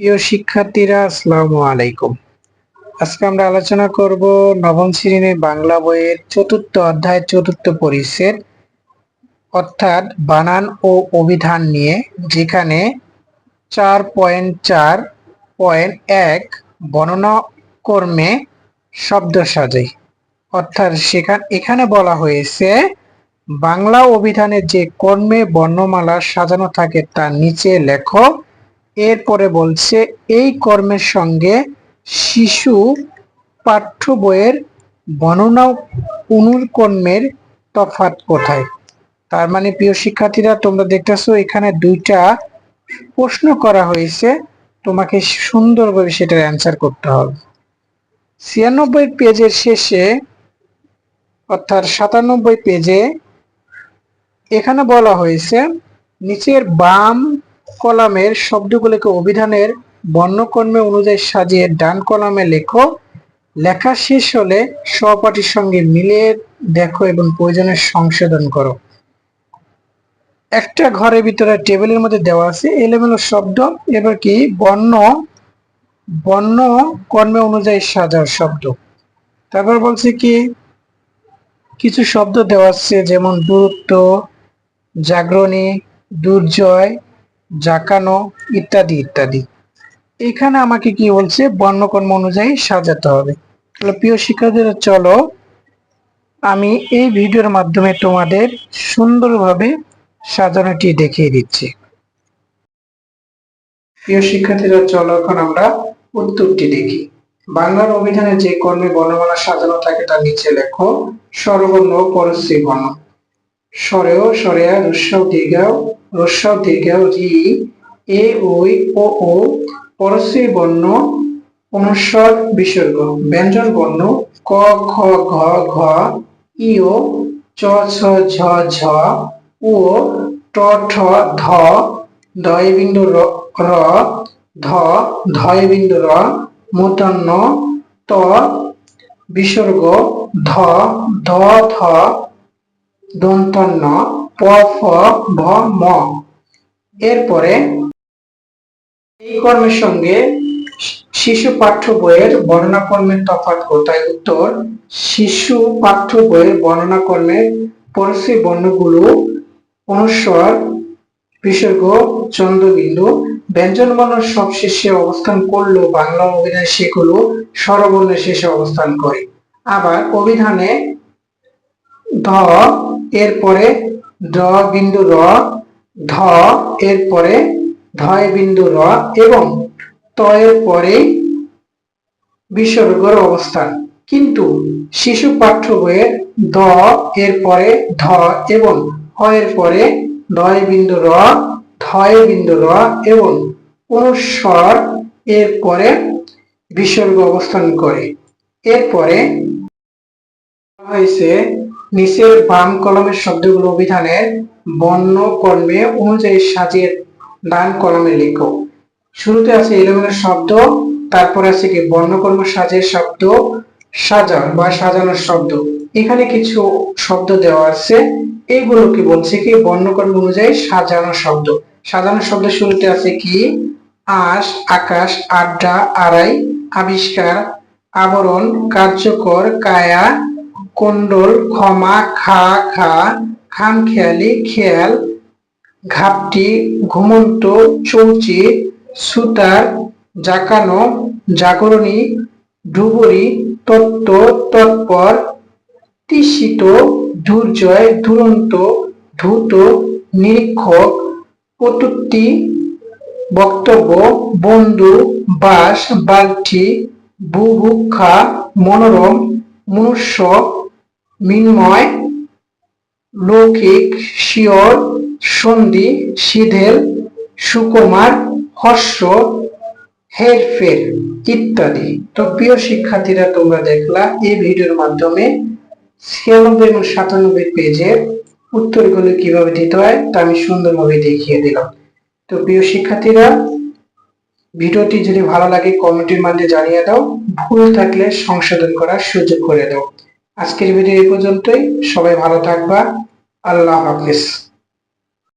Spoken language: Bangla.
প্রিয় শিক্ষার্থীরা, আসসালামু আলাইকুম। আজকে আমরা আলোচনা করব নবম শ্রেণির বাংলা বইয়ের চতুর্থ অধ্যায়, চতুর্থ পরিচ্ছেদ, অর্থাৎ বানান ও অভিধান নিয়ে, যেখানে চার পয়েন্ট চার পয়েন্ট এক বর্ণনা কর্মে শব্দ সাজাই। অর্থাৎ সেখানে, এখানে বলা হয়েছে, বাংলা অভিধানের যে কর্মে বর্ণমালা সাজানো থাকে তার নিচে লেখো। এরপরে বলছে, এই কর্মের সঙ্গে শিশু পাঠ্য বইয়ের বর্ণনা অনুকর্মের তফাৎ কোথায়? তার মানে প্রিয় শিক্ষার্থীরা, তোমরা দেখতেছো এখানে দুইটা প্রশ্ন করা হয়েছে। তোমাকে সুন্দরভাবে সেটার অ্যান্সার করতে হবে। ছিয়ানব্বই পেজের শেষে, অর্থাৎ সাতানব্বই পেজে, এখানে বলা হয়েছে, নিচের বাম কলামের শব্দগুলোকে অভিধানের বর্ণকর্মে অনুযায়ী সাজিয়ে ডান কলামে লেখো। লেখা শেষ হলে সহপাঠীর সঙ্গে মিলিয়ে দেখো এবং প্রয়োজনে সংশোধন করো। একটা ঘরের ভিতরে টেবিলের মধ্যে দেওয়া আছে এলোমেলো শব্দ, এবার কি? বর্ণ বর্ণ কর্মে অনুযায়ী সাজার শব্দ। তারপর বলছে কি? কিছু শব্দ দেওয়া আছে যেমন দূরত্ব, জাগরণী, দুর্জয় জাকানো ইত্যাদি ইত্যাদি। এখানে আমাকে কি বলছে? বর্ণকর্ম অনুযায়ী সাজাতে হবে। তাহলে প্রিয় শিক্ষার্থীরা, চলো আমি এই ভিডিওর মাধ্যমে তোমাদের সুন্দরভাবে সাজানোটি দেখিয়ে দিচ্ছি। প্রিয় শিক্ষার্থীরা, চলো এখন আমরা উত্তরটি দেখি। বাংলার অভিধানে যে কর্মে বর্ণমালা সাজানো থাকে, তার নিচে লেখো স্বরবর্ণ পরশ্রী বর্ণ। স্বরেও সরেয়া, রস্যাও দীর্ঘাও রস্যাও দীর্ঘাও রি এ, ওই, ও ও পরশ্রী বর্ণ, অনুস্বর বিসর্গ, ব্যঞ্জন বর্ণ, ক, খ, ঘ ঘ ইও চ, ছ, ঝ ঝ, উ ট, ঠ, ধ দয় বিন্দু র, ধ ধয় বিন্দু র মূর্ধন্য ত, বিসর্গ ধ ধ ধ দন্তন্য প, ফ, ভ, ম। এরপরে এই কর্মের সঙ্গে শিশু পাঠ্য বইয়ের বর্ণনা কর্মের তফাৎ কোথায় উত্তর, শিশু পাঠ্য বইয়ের বর্ণনা কর্মের পরশ্রী বর্ণগুলো অনুস্বর, বিসর্গ, চন্দ্রবিন্দু, ব্যঞ্জন বর্ণ সব শেষে অবস্থান করলেও বাংলা অভিধানে সেগুলো স্বরবর্ণের শেষে অবস্থান করে। আবার অভিধানে ধ এরপরে ড বিন্দু র, ধ এরপরে ধয় বিন্দু র এবং ত এর পরে বিসর্গর অবস্থান। কিন্তু শিশু পাঠ্য বইয়ের দ এর পরে ধ এবং হ এর পরে ধয় বিন্দু র, ধয় বিন্দু র এবং অনুস্বর এর পরে বিসর্গ অবস্থান করে। এরপরে হয়েছে নিচের বাম কলমের শব্দগুলো অভিধানের বর্ণ কর্মে অনুযায়ী সাজিয়ে ডান কলমে লেখো। শুরুতে আছে এলোমেলো শব্দ, তারপরে আছে কি বর্ণকর্ম সাজের শব্দ সাজা বা সাজানোর শব্দ। এখানে কিছু শব্দ দেওয়া আছে। এইগুলো কি বলছে কি? বর্ণকর্ম অনুযায়ী সাজানো শব্দ। সাজানো শব্দ শুরুতে আছে কি? আশ, আকাশ, আড্ডা, আড়াই, আবিষ্কার, আবরণ, কার্যকর, কায়া কুণ্ডল ক্ষমা, খা খা, খামখেয়ালি, খেয়াল, ঘাপটি, ঘুমন্ত, চৌচি, সুতার, জাকানো, জাগরণী, ডুবুরি, তত্ত্ব, তৎপর, তিসিত, দুর্জয়, দুরন্ত, ধূত, নিরীক্ষক কটূক্তি বক্তব্য, বন্ধু, বাস বাল্টি বুভুক্ষা মনোরম, মনুষ্য মিন্ময়, লৌকিক শিয়র সন্ধি সিধেল সুকুমার, হর্ষ, হেরফের ইত্যাদি। তো প্রিয় শিক্ষার্থীরা, তোমরা দেখলা, এই ভিডিওর মাধ্যমে ছিয়ানব্বই এবং সাতানব্বই পেজের উত্তরগুলো কীভাবে দিতে হয়, তা আমি সুন্দরভাবে দেখিয়ে দিলাম। তো প্রিয় শিক্ষার্থীরা, ভিডিওটি যদি ভালো লাগে, কমেন্টের মাধ্যমে জানিয়ে দাও। ভুল থাকলে সংশোধন করার সুযোগ করে দাও। আজকের ভিডিও এই পর্যন্তই। সবাই ভালো থাকবা। আল্লাহ হাফিজ।